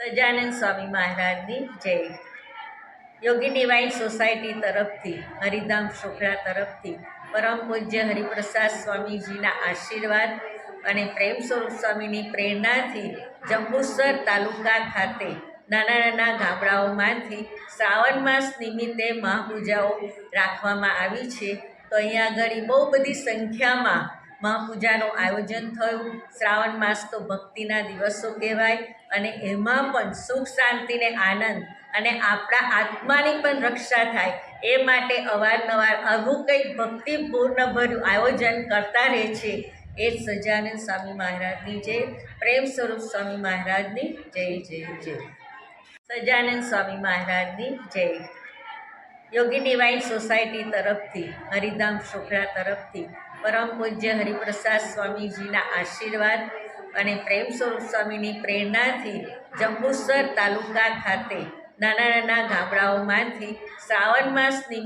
સજાનંદ સ્વામી મહારાજની જય. યોગી divine society તરફથી, હરિધામ છોકરા તરફથી, પરમ પૂજ્ય હરિપ્રસાદ સ્વામીજીના આશીર્વાદ અને પ્રેમ સ્વરૂપ સ્વામીની પ્રેરણાથી જંબુસર તાલુકા ખાતે નાના નાના ગામડાઓમાંથી શ્રાવણ માસ નિમિત્તે મહાપૂજાઓ રાખવામાં આવી છે. તો અહીંયા આગળ બહુ બધી સંખ્યામાં મહાપૂજાનું આયોજન થયું. શ્રાવણ માસ તો ભક્તિના દિવસો કહેવાય અને એમાં પણ સુખ, શાંતિને આનંદ અને આપણા આત્માની પણ રક્ષા થાય એ માટે અવારનવાર આવું કંઈક ભક્તિપૂર્ણ ભર્યું આયોજન કરતા રહે છે. એ જ સજાનંદ સ્વામી મહારાજની જય પ્રેમ સ્વરૂપ સ્વામી મહારાજની જય જય જય. સજાનંદ સ્વામી મહારાજની જય. યોગી ડિવાઇન સોસાયટી તરફથી, હરિધામ છોકરા તરફથી, પરમ પૂજ્ય હરિપ્રસાદ સ્વામીજીના આશીર્વાદ અને પ્રેમ સ્વરૂપ સ્વામીની પ્રેરણાથી જંબુસર તાલુકા ખાતે નાના નાના ગામડાઓમાંથી શ્રાવણ માસ નિમિત્તે